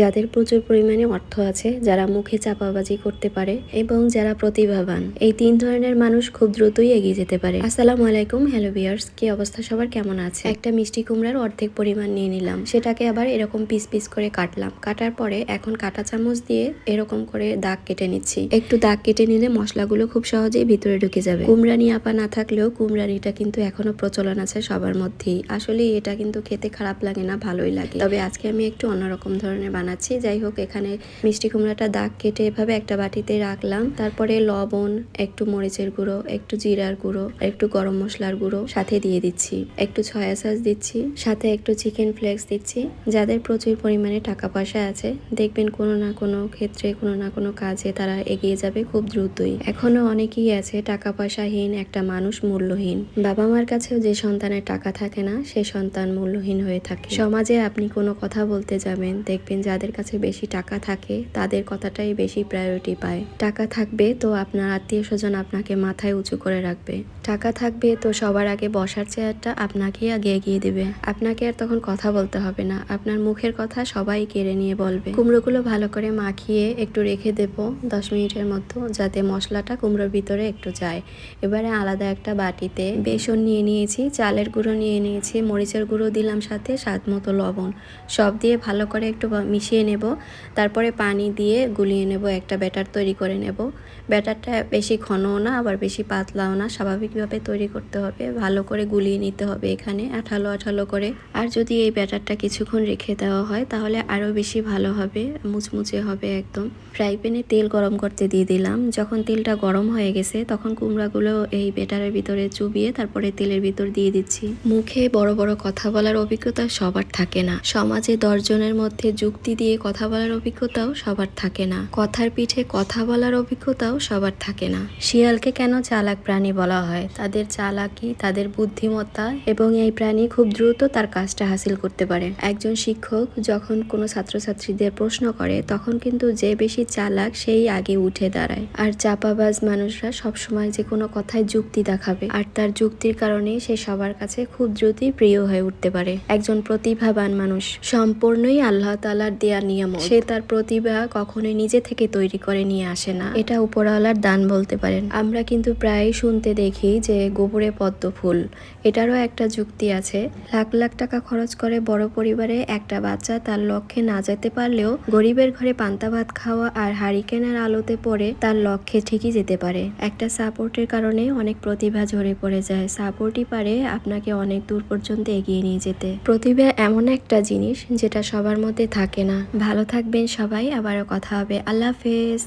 যাদের প্রচুর পরিমাণে অর্থ আছে, যারা মুখে চাপাবাজি করতে পারে এবং যারা প্রতিভাবান। এই তিন ধরনের মানুষ খুব দ্রুতই এগিয়ে যেতে পারে। আসসালামু আলাইকুম, হ্যালো বিয়ার্স কি অবস্থা সবার? কেমন আছে? একটা মিষ্টি কুমড়ার অর্ধেক পরিমাণ নিয়ে নিলাম। সেটাকে আবার এরকম পিস পিস করে কাটলাম। কাটার পরে এখন কাটা চামচ দিয়ে এরকম করে দাগ কেটে নিচ্ছি। একটু দাগ কেটে নিলে মশলাগুলো খুব সহজেই ভিতরে ঢুকে যাবে। কুমড়ানি আপা না থাকলেও কুমড়ানিটা কিন্তু এখনও প্রচলন আছে সবার মধ্যেই। আসলে এটা কিন্তু খেতে খারাপ লাগে না, ভালোই লাগে। তবে আজকে আমি একটু অন্যরকম ধরনের বানাচ্ছি। যাই হোক, এখানে মিষ্টি কুমড়াটা দাগ কেটে এভাবে একটা বাটিতে রাখলাম। তারপরে লবণ, একটু মরিচের গুঁড়ো, একটু জিরার গুঁড়ো, একটু গরম মশলার গুঁড়ো সাথে দিয়ে দিচ্ছি। একটু সয়া সস দিচ্ছি, সাথে একটু চিকেন ফ্লেক্স দিচ্ছি। যাদের প্রচুর পরিমাণে টাকা পয়সা আছে, দেখবেন কোনো না কোনো ক্ষেত্রে, কোনো না কোনো কাজে তারা এগিয়ে যাবে খুব দ্রুতই। এখনও অনেকেই আছে টাকা পয়সাহীন, একটা মানুষ মূল্যহীন। বাবা মার কাছেও যে সন্তানের টাকা থাকে না, সে সন্তান মূল্যহীন হয়ে থাকে। সমাজে আপনি কোনো কথা বলতে যাবেন, দেখবেন যাদের কাছে বেশি টাকা থাকে, তাদের কথাটাই বেশি প্রায়োরিটি পায়। টাকা থাকবে তো আপনার আত্মীয় স্বজন আপনাকে মাথায় উঁচু করে রাখবে। টাকা থাকবে তো সবার আগে বসার চেয়ারটা আপনাকেই আগে এগিয়ে দেবে। আপনাকে আর তখন কথা বলতে হবে না। আপনার মুখের কথা সবাই কেড়ে নিয়ে বলবে। কুমড়োগুলো ভালো করে মাখিয়ে একটু রেখে দেব দশ মিনিটের মতো যাতে মশলাটা কুমড়োর ভিতরে একটু যায়। এবারে আলাদা একটা বাটিতে বেসন নিয়ে নিয়েছি, চালের গুঁড়ো নিয়ে নিয়েছি, মরিচের গুঁড়ো দিলাম সাথে স্বাদ মতো লবণ। সব দিয়ে ভালো করে একটু মিশিয়ে নেব। তারপরে পানি দিয়ে গুলিয়ে নেব, একটা ব্যাটার তৈরি করে নেব। ব্যাটারটা বেশি ঘনও না, আবার বেশি পাতলাও না। স্বাভাবিকভাবে তৈরি করতে হবে। ভালো করে গুলিয়ে নিতে হবে এখানে, আঠালো আঠালো করে। আর যদি এই ব্যাটারটা কিছুক্ষণ রেখে দেওয়া হয়, তাহলে আরও বেশি ভালো হবে, মুচমুচে হবে একদম। ফ্রাই প্যানে তেল গরম করতে দিয়ে দিলাম। যখন তেলটা গরম হয়ে গেছে, তখন কুমড়াগুলো এই ব্যাটারের ভিতরে চুবিয়ে তারপরে তেলের ভিতর দিয়ে দিচ্ছি। মুখে বড় বড় কথা বলার অভিজ্ঞতা সবার থাকে না। সমাজে দশজনের মধ্যে যুক্তি দিয়ে কথা বলার অভিজ্ঞতাও সবার থাকে না। কথার পিঠে কথা বলার অভিজ্ঞতাও সবার থাকে না। শিয়ালকে কেন চালাক প্রাণী বলা হয়? তাদের চালাকি, তাদের বুদ্ধিমত্তা এবং এই প্রাণী খুব দ্রুত তার কাজটা হাসিল করতে পারে। একজন শিক্ষক যখন কোনো ছাত্রছাত্রীদের প্রশ্ন করে, তখন কিন্তু যে বেশি চালাক সেই আগে উঠে দাঁড়ায়। আর চাপাবাজ মানুষরা সবসময় যে কোনো কথায় যুক্তি দেখাবে। আর তার যুক্তির কারণে সে সবার কাছে খুব দ্রুতই প্রিয় হয়ে উঠতে পারে। একজন প্রতিভাবান মানুষ। সম্পূর্ণই আল্লাহ তালার দেয়া নিয়ম সে তার প্রতিভা কখনোই নিজে থেকে তৈরি করে নিয়ে আসে না। এটা উপরওয়ালার দান বলতে পারেন। আমরা কিন্তু প্রায় শুনতে দেখি যে গোবরে পদ্ম ফুল। এটারও একটা যুক্তি আছে। লাখ লাখ টাকা খরচ করে বড় পরিবারে একটা বাচ্চা তার লক্ষ্যে না যেতে পারলেও গরিবের ঘরে পান্তা ভাত খাওয়া আর হারিকেনের আলোতে পড়ে তার লক্ষ্যে ঠিকই যেতে পারে। একটা সাপোর্টের কারণে অনেক প্রতিভা ঝরে পড়ে যায়। সাপোর্টই পারে আপনাকে অনেক দূর পর্যন্ত এগিয়ে নিয়ে যেতে। প্রতিভা এমন একটা জিনিস যেটা সবার মধ্যে থাকে না। ভালো থাকবেন সবাই আবারও কথা হবে। আল্লাহ হাফেজ।